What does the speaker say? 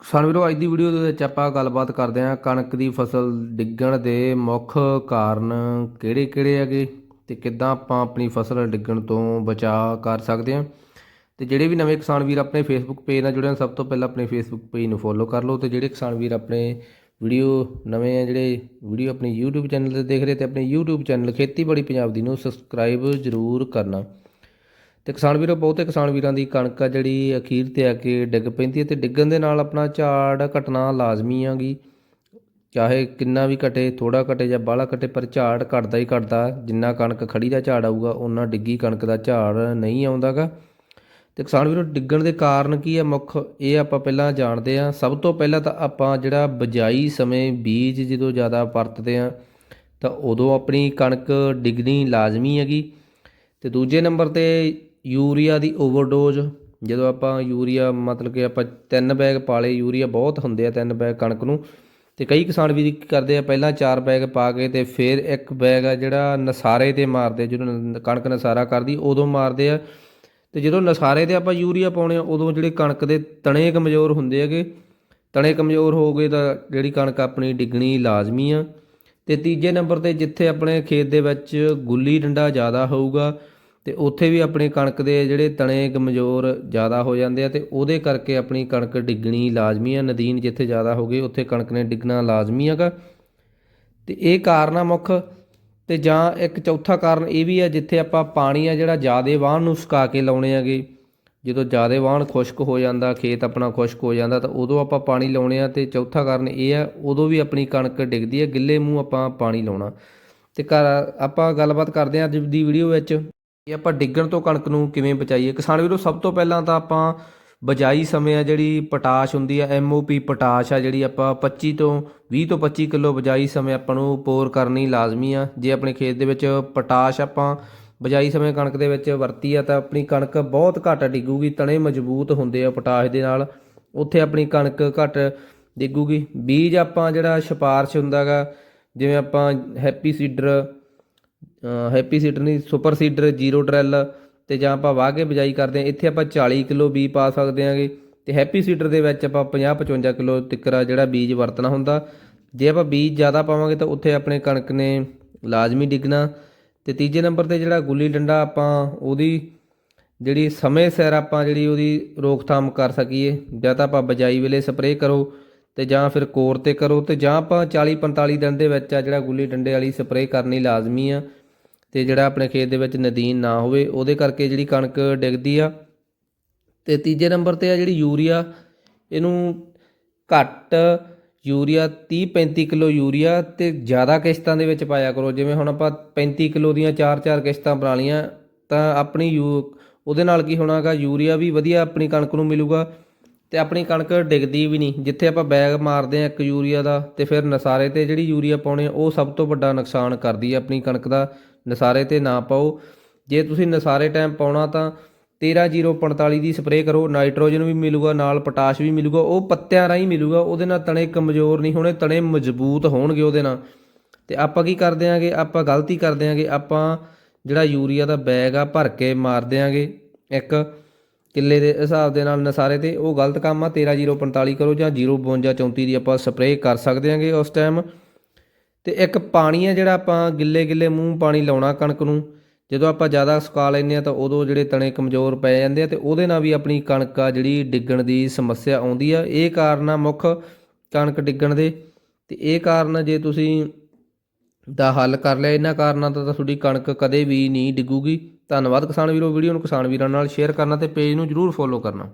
ਕਿਸਾਨ ਵੀਰੋ, ਅੱਜ ਦੀ ਵੀਡੀਓ ਦੇ ਵਿੱਚ ਆਪਾਂ ਗੱਲਬਾਤ ਕਰਦੇ ਹਾਂ ਕਣਕ ਦੀ ਫਸਲ ਡਿੱਗਣ ਦੇ ਮੁੱਖ ਕਾਰਨ ਕਿਹੜੇ-ਕਿਹੜੇ ਹੈਗੇ ਤੇ ਕਿੱਦਾਂ ਆਪਾਂ ਆਪਣੀ ਫਸਲ ਡਿੱਗਣ ਤੋਂ ਬਚਾਅ ਕਰ ਸਕਦੇ ਹਾਂ। ਤੇ ਜਿਹੜੇ ਵੀ ਨਵੇਂ ਕਿਸਾਨ ਵੀਰ ਆਪਣੇ ਫੇਸਬੁੱਕ ਪੇਜ ਨਾਲ ਜੁੜੇ ਹਨ ਸਭ ਤੋਂ ਪਹਿਲਾਂ ਆਪਣੇ ਫੇਸਬੁੱਕ ਪੇਜ ਨੂੰ ਫੋਲੋ ਕਰ ਲਓ ਤੇ ਜਿਹੜੇ ਕਿਸਾਨ ਵੀਰ ਆਪਣੇ ਵੀਡੀਓ ਨਵੇਂ ਆ, ਜਿਹੜੇ ਵੀਡੀਓ ਆਪਣੇ YouTube ਚੈਨਲ ਤੇ ਦੇਖ ਰਹੇ ਤੇ ਆਪਣੇ YouTube ਚੈਨਲ ਖੇਤੀਬਾੜੀ ਪੰਜਾਬ ਦੀ ਨੂੰ ਸਬਸਕ੍ਰਾਈਬ ਜ਼ਰੂਰ ਕਰਨਾ। ਤੇ ਕਿਸਾਨ ਵੀਰੋ, ਬਹੁਤੇ ਕਿਸਾਨ ਵੀਰਾਂ ਦੀ ਕਣਕ ਆ ਜਿਹੜੀ ਅਖੀਰ ਤੇ ਆ ਕੇ ਡਿੱਗ ਪੈਂਦੀ ਹੈ ਤੇ ਡਿੱਗਣ ਦੇ ਨਾਲ ਆਪਣਾ ਝਾੜ ਘਟਣਾ ਲਾਜ਼ਮੀ ਆਗੀ ਚਾਹੇ ਕਿੰਨਾ ਵੀ ਘਟੇ ਥੋੜਾ ਘਟੇ ਜਾਂ ਬਾਹਲਾ ਘਟੇ, ਪਰ ਝਾੜ ਘਟਦਾ ਹੀ ਘਟਦਾ। ਜਿੰਨਾ ਕਣਕ ਖੜੀ ਦਾ ਝਾੜ ਆਊਗਾ ਉਹਨਾਂ ਡਿੱਗੀ ਕਣਕ ਦਾ ਝਾੜ ਨਹੀਂ ਆਉਂਦਾਗਾ ਤੇ ਕਿਸਾਨ ਵੀਰੋ, ਡਿੱਗਣ ਦੇ ਕਾਰਨ ਕੀ ਹੈ ਮੁੱਖ? ਇਹ ਆਪਾਂ ਪਹਿਲਾਂ ਜਾਣਦੇ ਹਾਂ ਸਭ ਤੋਂ ਪਹਿਲਾਂ ਤਾਂ ਆਪਾਂ ਜਿਹੜਾ ਬਜਾਈ ਸਮੇਂ ਬੀਜ ਜਦੋਂ ਜ਼ਿਆਦਾ ਵਰਤਦੇ ਆ, ਤਾਂ ਉਦੋਂ ਆਪਣੀ ਕਣਕ ਡਿੱਗਣੀ ਲਾਜ਼ਮੀ ਹੈਗੀ। ਤੇ ਦੂਜੇ ਨੰਬਰ ਤੇ ਯੂਰੀਆ ਦੀ ਓਵਰਡੋਜ਼, ਜਦੋਂ ਆਪਾਂ ਯੂਰੀਆ ਮਤਲਬ ਕਿ ਆਪਾਂ ਤਿੰਨ ਬੈਗ ਪਾਲੇ ਯੂਰੀਆ ਬਹੁਤ ਹੁੰਦੇ ਆ ਤਿੰਨ ਬੈਗ ਕਣਕ ਨੂੰ, ਤੇ ਕਈ ਕਿਸਾਨ ਵੀ ਕਰਦੇ ਆ, ਪਹਿਲਾਂ ਚਾਰ ਬੈਗ ਪਾ ਕੇ ਤੇ ਫਿਰ ਇੱਕ ਬੈਗ ਆ ਜਿਹੜਾ ਨਸਾਰੇ ਤੇ ਮਾਰਦੇ ਜਦੋਂ ਕਣਕ ਨਸਾਰਾ ਕਰਦੀ, ਉਦੋਂ ਮਾਰਦੇ ਆ। ਤੇ ਜਦੋਂ ਨਸਾਰੇ ਤੇ ਆਪਾਂ ਯੂਰੀਆ ਪਾਉਣੇ ਆ, ਉਦੋਂ ਜਿਹੜੇ ਕਣਕ ਦੇ ਤਣੇ ਕਮਜ਼ੋਰ ਹੁੰਦੇ ਹੈਗੇ, ਤਣੇ ਕਮਜ਼ੋਰ ਹੋ ਗਏ ਤਾਂ ਜਿਹੜੀ ਕਣਕ ਆਪਣੀ ਡਿੱਗਣੀ ਲਾਜ਼ਮੀ ਆ। ਤੇ ਤੀਜੇ ਨੰਬਰ ਤੇ ਜਿੱਥੇ ਆਪਣੇ ਖੇਤ ਦੇ ਵਿੱਚ ਗੁੱਲੀ ਡੰਡਾ ਜ਼ਿਆਦਾ ਹੋਊਗਾ ਤੇ ਉੱਥੇ ਵੀ ਆਪਣੀ ਕਣਕ ਦੇ ਜਿਹੜੇ ਤਣੇ ਕਮਜ਼ੋਰ ਜ਼ਿਆਦਾ ਹੋ ਜਾਂਦੇ ਆ ਤੇ ਉਹਦੇ ਕਰਕੇ ਆਪਣੀ ਕਣਕ ਡਿੱਗਣੀ ਲਾਜ਼ਮੀ ਆ, ਨਦੀਨ ਜਿੱਥੇ ਜ਼ਿਆਦਾ ਹੋ ਗਈ ਉੱਥੇ ਕਣਕ ਨੇ ਡਿੱਗਣਾ ਲਾਜ਼ਮੀ ਹੈਗਾ। ਤੇ ਇਹ ਕਾਰਨ ਆ ਮੁੱਖ, ਤੇ ਜਾਂ ਇੱਕ ਚੌਥਾ ਕਾਰਨ ਇਹ ਵੀ ਆ, ਜਿੱਥੇ ਆਪਾਂ ਪਾਣੀ ਆ ਜਿਹੜਾ ਜ਼ਿਆਦੇ ਵਾਹਣ ਨੂੰ ਸੁਕਾ ਕੇ ਲਾਉਣੇ ਆਗੇ ਜਦੋਂ ਜ਼ਿਆਦੇ ਵਾਹਣ ਖੁਸ਼ਕ ਹੋ ਜਾਂਦਾ, ਖੇਤ ਆਪਣਾ ਖੁਸ਼ਕ ਹੋ ਜਾਂਦਾ, ਤਾਂ ਉਦੋਂ ਆਪਾਂ ਪਾਣੀ ਲਾਉਣੇ ਆ, ਤੇ ਚੌਥਾ ਕਾਰਨ ਇਹ ਆ, ਉਦੋਂ ਵੀ ਆਪਣੀ ਕਣਕ ਡਿੱਗਦੀ ਹੈ ਗਿੱਲੇ ਮੂੰਹ ਆਪਾਂ ਪਾਣੀ ਲਾਉਣਾ। ਤੇ ਘਰ ਆਪਾਂ ਗੱਲਬਾਤ ਕਰਦੇ ਹਾਂ ਅੱਜ ਦੀ ਵੀਡੀਓ ਵਿੱਚ। ਇਹ ਆਪਾਂ ਡਿੱਗਣ ਤੋਂ ਕਣਕ ਨੂੰ ਕਿਵੇਂ ਬਚਾਈਏ? ਕਿਸਾਨ ਵੀਰੋ, ਸਭ ਤੋਂ ਪਹਿਲਾਂ ਤਾਂ ਆਪਾਂ ਬਜਾਈ ਸਮੇਂ ਆ ਜਿਹੜੀ ਪੋਟਾਸ਼ ਹੁੰਦੀ ਆ ਐਮਓਪੀ ਪੋਟਾਸ਼ ਆ ਜਿਹੜੀ ਆਪਾਂ 25 ਤੋਂ 20 ਤੋਂ 25 ਕਿਲੋ ਬਜਾਈ ਸਮੇਂ ਆਪਾਂ ਨੂੰ ਪੋਰ ਕਰਨੀ ਲਾਜ਼ਮੀ ਆ। ਜੇ ਆਪਣੇ ਖੇਤ ਦੇ ਵਿੱਚ ਪੋਟਾਸ਼ ਆਪਾਂ ਬਜਾਈ ਸਮੇਂ ਕਣਕ ਦੇ ਵਿੱਚ ਵਰਤੀ ਆ, ਤਾਂ ਆਪਣੀ ਕਣਕ ਬਹੁਤ ਘੱਟ ਡਿੱਗੂਗੀ, ਤਣੇ ਮਜ਼ਬੂਤ ਹੁੰਦੇ ਆ ਪੋਟਾਸ਼ ਦੇ ਨਾਲ। ਉੱਥੇ ਆਪਣੀ ਕਣਕ ਘੱਟ ਡਿੱਗੂਗੀ। ਬੀਜ ਆਪਾਂ ਜਿਹੜਾ ਸਿਫਾਰਸ਼ ਹੁੰਦਾਗਾ, ਜਿਵੇਂ ਆਪਾਂ ਹੈਪੀ ਸੀਡਰ ਹੈਪੀ ਸੀਡਰ ਨਹੀਂ, ਸੁਪਰ ਸੀਡਰ, ਜ਼ੀਰੋ ਡਰੈਲ ਤੇ ਜਾਂ ਆਪਾਂ ਵਾਹ ਕੇ ਬਿਜਾਈ ਕਰਦੇ ਹਾਂ, ਇੱਥੇ ਆਪਾਂ 40 ਕਿਲੋ ਬੀਜ ਪਾ ਸਕਦੇ ਹਾਂਗੇ ਤੇ ਹੈਪੀ ਸੀਡਰ ਦੇ ਵਿੱਚ ਆਪਾਂ 50 55 ਕਿਲੋ ਤਿੱਕਰਾ ਜਿਹੜਾ ਬੀਜ ਵਰਤਣਾ ਹੁੰਦਾ, ਜੇ ਆਪਾਂ ਬੀਜ ਜ਼ਿਆਦਾ ਪਾਵਾਂਗੇ ਤਾਂ ਉੱਥੇ ਆਪਣੇ ਕਣਕ ਨੇ ਲਾਜ਼ਮੀ ਡਿੱਗਣਾ ਤੇ ਤੀਜੇ ਨੰਬਰ ਤੇ ਜਿਹੜਾ ਗੁੱਲੀ ਡੰਡਾ ਆਪਾਂ ਉਹਦੀ ਜਿਹੜੀ ਸਮੇਂ ਸਿਰ ਆਪਾਂ ਜਿਹੜੀ ਉਹਦੀ ਰੋਕਥਾਮ ਕਰ ਸਕੀਏ, ਜਾਂ ਤਾਂ ਆਪਾਂ ਬਜਾਈ ਵੇਲੇ ਸਪਰੇਅ ਕਰੋ ਤੇ ਜਾਂ ਫਿਰ ਕੋਰ ਤੇ ਕਰੋ ਤੇ ਜਾਂ ਆਪਾਂ 40 45 ਦਿਨ ਦੇ ਵਿੱਚ ਆ ਜਿਹੜਾ ਗੁੱਲੀ ਡੰਡੇ ਵਾਲੀ ਸਪਰੇਅ ਕਰਨੀ ਲਾਜ਼ਮੀ ਆ ਤੇ ਜਿਹੜਾ ਆਪਣੇ ਖੇਤ ਦੇ ਵਿੱਚ ਨਦੀਨ ਨਾ ਹੋਵੇ, ਉਹਦੇ ਕਰਕੇ ਜਿਹੜੀ ਕਣਕ ਡਿੱਗਦੀ ਆ। ਤੇ ਤੀਜੇ ਨੰਬਰ ਤੇ ਆ ਜਿਹੜੀ ਯੂਰੀਆ, ਇਹਨੂੰ ਘੱਟ ਯੂਰੀਆ 30 35 ਕਿਲੋ ਯੂਰੀਆ ਤੇ ਜ਼ਿਆਦਾ ਕਿਸ਼ਤਾਂ ਦੇ ਵਿੱਚ ਪਾਇਆ ਕਰੋ। ਜਿਵੇਂ ਹੁਣ ਆਪਾਂ 35 ਕਿਲੋ ਦੀਆਂ 4-4 ਕਿਸ਼ਤਾਂ ਬਣਾ ਲੀਆਂ ਤਾਂ ਆਪਣੀ ਯੂ, ਉਹਦੇ ਨਾਲ ਕੀ ਹੋਣਾਗਾ ਯੂਰੀਆ ਵੀ ਵਧੀਆ ਆਪਣੀ ਕਣਕ ਨੂੰ ਮਿਲੂਗਾ ਤੇ ਆਪਣੀ ਕਣਕ ਡਿੱਗਦੀ ਵੀ ਨਹੀਂ। ਜਿੱਥੇ ਆਪਾਂ ਬੈਗ ਮਾਰਦੇ ਆ ਇੱਕ ਯੂਰੀਆ ਦਾ ਤੇ ਫਿਰ ਨਸਾਰੇ ਤੇ ਜਿਹੜੀ ਯੂਰੀਆ ਪਾਉਣੇ, ਉਹ ਸਭ ਤੋਂ ਵੱਡਾ ਨੁਕਸਾਨ ਕਰਦੀ ਹੈ ਆਪਣੀ ਕਣਕ ਦਾ। ਨਸਾਰੇ ਤੇ ਨਾ ਪਾਓ। ਜੇ ਤੁਸੀਂ ਨਸਾਰੇ ਟਾਈਮ ਪਾਉਣਾ ਤਾਂ 13045 ਦੀ ਸਪਰੇਅ ਕਰੋ। ਨਾਈਟ੍ਰੋਜਨ ਵੀ ਮਿਲੂਗਾ, ਨਾਲ ਪੋਟਾਸ਼ ਵੀ ਮਿਲੂਗਾ। ਉਹ ਪੱਤਿਆਂ ਰਾਹੀਂ ਮਿਲੂਗਾ। ਉਹਦੇ ਨਾਲ ਤਣੇ ਕਮਜ਼ੋਰ ਨਹੀਂ ਹੋਣੇ, ਤਣੇ ਮਜ਼ਬੂਤ ਹੋਣਗੇ ਉਹਦੇ ਨਾਲ। ਤੇ ਆਪਾਂ ਕੀ ਕਰਦੇ ਆਂਗੇ? ਆਪਾਂ ਗਲਤੀ ਕਰਦੇ ਆਂਗੇ। ਆਪਾਂ ਜਿਹੜਾ ਯੂਰੀਆ ਦਾ ਬੈਗ ਆ, ਭਰ ਕੇ ਮਾਰ ਦਿਆਂਗੇ ਇੱਕ ਕਿੱਲੇ ਦੇ ਹਿਸਾਬ ਦੇ ਨਾਲ ਨਸਾਰੇ ਤੇ। ਉਹ ਗਲਤ ਕੰਮ ਆ। 13045 ਕਰੋ ਜਾਂ 05234 ਦੀ ਆਪਾਂ ਸਪਰੇਅ ਕਰ ਸਕਦੇ ਆਂਗੇ ਉਸ ਟਾਈਮ ਤੇ ਇੱਕ ਪਾਣੀ ਆ ਜਿਹੜਾ ਆਪਾਂ ਗਿੱਲੇ ਗਿੱਲੇ ਮੂੰਹ ਪਾਣੀ ਲਾਉਣਾ ਕਣਕ ਨੂੰ, ਜਦੋਂ ਆਪਾਂ ਜ਼ਿਆਦਾ ਸੁਕਾ ਲੈਂਦੇ ਆ ਤਾਂ ਉਦੋਂ ਜਿਹੜੇ ਤਣੇ ਕਮਜ਼ੋਰ ਪੈ ਜਾਂਦੇ ਆ ਤੇ ਉਹਦੇ ਨਾਲ ਵੀ ਆਪਣੀ ਕਣਕ ਆ ਜਿਹੜੀ ਡਿੱਗਣ ਦੀ ਸਮੱਸਿਆ ਆਉਂਦੀ ਆ। ਇਹ ਕਾਰਨ ਆ ਮੁੱਖ ਕਣਕ ਡਿੱਗਣ ਦੇ ਤੇ ਇਹ ਕਾਰਨ ਜੇ ਤੁਸੀਂ ਦਾ ਹੱਲ ਕਰ ਲਿਆ, ਇਹਨਾਂ ਕਾਰਨਾਂ ਤੋਂ ਤਾਂ ਤੁਹਾਡੀ ਕਣਕ ਕਦੇ ਵੀ ਨਹੀਂ ਡਿੱਗੂਗੀ। ਧੰਨਵਾਦ ਕਿਸਾਨ ਵੀਰੋ, ਵੀਡੀਓ ਨੂੰ ਕਿਸਾਨ ਵੀਰਾਂ ਨਾਲ ਸ਼ੇਅਰ ਕਰਨਾ ਤੇ ਪੇਜ ਨੂੰ ਜਰੂਰ ਫੋਲੋ ਕਰਨਾ।